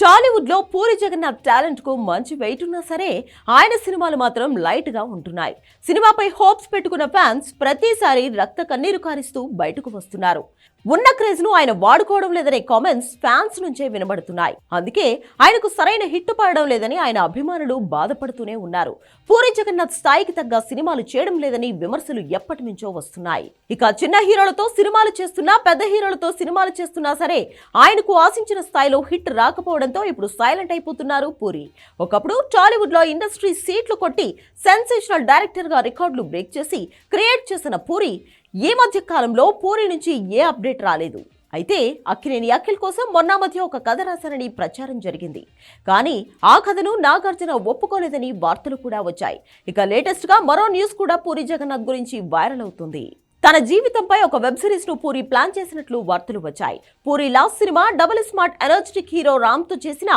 టాలీవుడ్లో పూరి జగన్నాథ్ టాలెంట్కు మంచి వెయిట్ ఉన్నా సరే ఆయన సినిమాలు మాత్రం లైట్గా ఉంటున్నాయి. సినిమాపై హోప్స్ పెట్టుకున్న ఫ్యాన్స్ ప్రతిసారి రక్త కన్నీరు కారిస్తూ బయటకు వస్తున్నారు. ఉన్న క్రేజ్ను ఆయన వాడుకోవడం లేదనే కామెంట్స్ ఫ్యాన్స్ నుంచే వినబడుతున్నాయి. అందుకే ఆయనకు సరైన హిట్ పడడం లేదని ఆయన అభిమానులు బాధపడుతూనే ఉన్నారు. పూరి జగన్నాథ్ స్థాయికి తగ్గ సినిమాలు చేయడం లేదని విమర్శలు ఎప్పటి నుంచో వస్తున్నాయి. ఇక చిన్న హీరోలతో సినిమాలు చేస్తున్నా పెద్ద హీరోలతో సినిమాలు చేస్తున్నా సరే ఆయనకు ఆశించిన స్థాయిలో హిట్ రాకపోవడం రాకపోవడంతో ఇప్పుడు సైలెంట్ అయిపోతున్నారు పూరి. ఒకప్పుడు టాలీవుడ్లో ఇండస్ట్రీ సీట్లు కొట్టి సెన్సేషనల్ డైరెక్టర్గా రికార్డులు బ్రేక్ చేసి క్రియేట్ చేసిన పూరి ఈ మధ్య కాలంలో పూరి నుంచి ఏ అప్డేట్ రాలేదు. అయితే అక్కినేని అఖిల్ కోసం మొన్న మధ్య ఒక కథ రాశారని ప్రచారం జరిగింది. కానీ ఆ కథను నాగార్జున ఒప్పుకోలేదని వార్తలు కూడా వచ్చాయి. ఇక లేటెస్ట్గా మరో న్యూస్ కూడా పూరి జగన్నాథ్ గురించి వైరల్ అవుతుంది. తన జీవితంపై ఒక వెబ్ సిరీస్ను పూరి ప్లాన్ చేసినట్లు వార్తలు వచ్చాయి. Puri last cinema double smart energetic hero రామ్తో చేసిన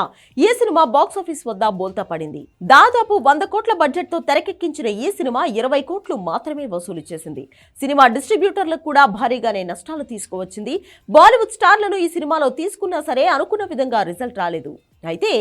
ఈ సినిమా బాక్స్ ఆఫీస్ వద్ద బోల్తా పడింది దాదాపు వంద కోట్ల బడ్జెట్తో తెరకెక్కించిన ఈ సినిమా ఇరవై కోట్లు మాత్రమే వసూలు చేసింది. సినిమా డిస్ట్రిబ్యూటర్లకు కూడా భారీగానే నష్టాలు తీసుకువచ్చింది. బాలీవుడ్ స్టార్లను ఈ సినిమాలో తీసుకున్నా సరే అనుకున్న విధంగా రిజల్ట్ రాలేదు. అయితే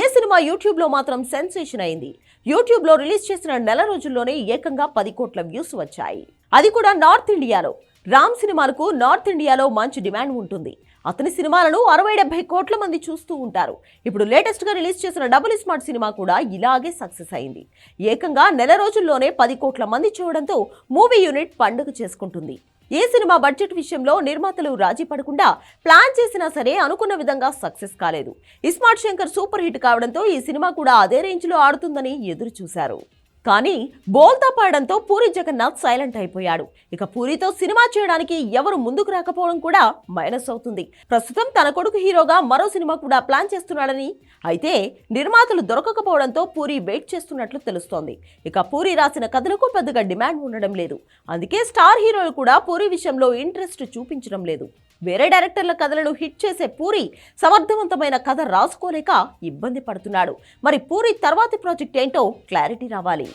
ఏ సినిమా యూట్యూబ్లో మాత్రం సెన్సేషన్ అయింది? యూట్యూబ్లో రిలీజ్ చేసిన నెల రోజుల్లోనే ఏకంగా పది కోట్ల వ్యూస్ వచ్చాయి. అది కూడా నార్త్ ఇండియాలో. రామ్ సినిమాలకు నార్త్ ఇండియాలో మంచి డిమాండ్ ఉంటుంది. అతని సినిమాలను అరవై డెబ్బై కోట్ల మంది చూస్తూ ఉంటారు. ఇప్పుడు లేటెస్ట్గా రిలీజ్ చేసిన డబుల్ స్మార్ట్ సినిమా కూడా ఇలాగే సక్సెస్ అయింది. ఏకంగా నెల రోజుల్లోనే పది కోట్ల మంది చూడడంతో మూవీ యూనిట్ పండుగ చేసుకుంటుంది. ఈ సినిమా బడ్జెట్ విషయంలో నిర్మాతలు రాజీ పడకుండా ప్లాన్ చేసినా సరే అనుకున్న విధంగా సక్సెస్ కాలేదు. ఇస్మార్ట్ శంకర్ సూపర్ హిట్ కావడంతో ఈ సినిమా కూడా అదే రేంజ్లో ఆడుతుందని ఎదురు చూశారు కానీ బోల్తా పాడడంతో పూరి జగన్నాథ్ సైలెంట్ అయిపోయాడు. ఇక పూరితో సినిమా చేయడానికి ఎవరు ముందుకు రాకపోవడం కూడా మైనస్ అవుతుంది. ప్రస్తుతం తన కొడుకు హీరోగా మరో సినిమా కూడా ప్లాన్ చేస్తున్నాడని అయితే నిర్మాతలు దొరకకపోవడంతో పూరి వెయిట్ చేస్తున్నట్లు తెలుస్తోంది. ఇక పూరి రాసిన కథలకు పెద్దగా డిమాండ్ ఉండడం లేదు. అందుకే స్టార్ హీరోలు కూడా పూరి విషయంలో ఇంట్రెస్ట్ చూపించడం లేదు. వేరే డైరెక్టర్ల కథలను హిట్ చేసే పూరి సమర్థవంతమైన కథ రాసుకోలేక ఇబ్బంది పడుతున్నాడు. మరి పూరి తర్వాతి ప్రాజెక్ట్ ఏంటో క్లారిటీ రావాలి.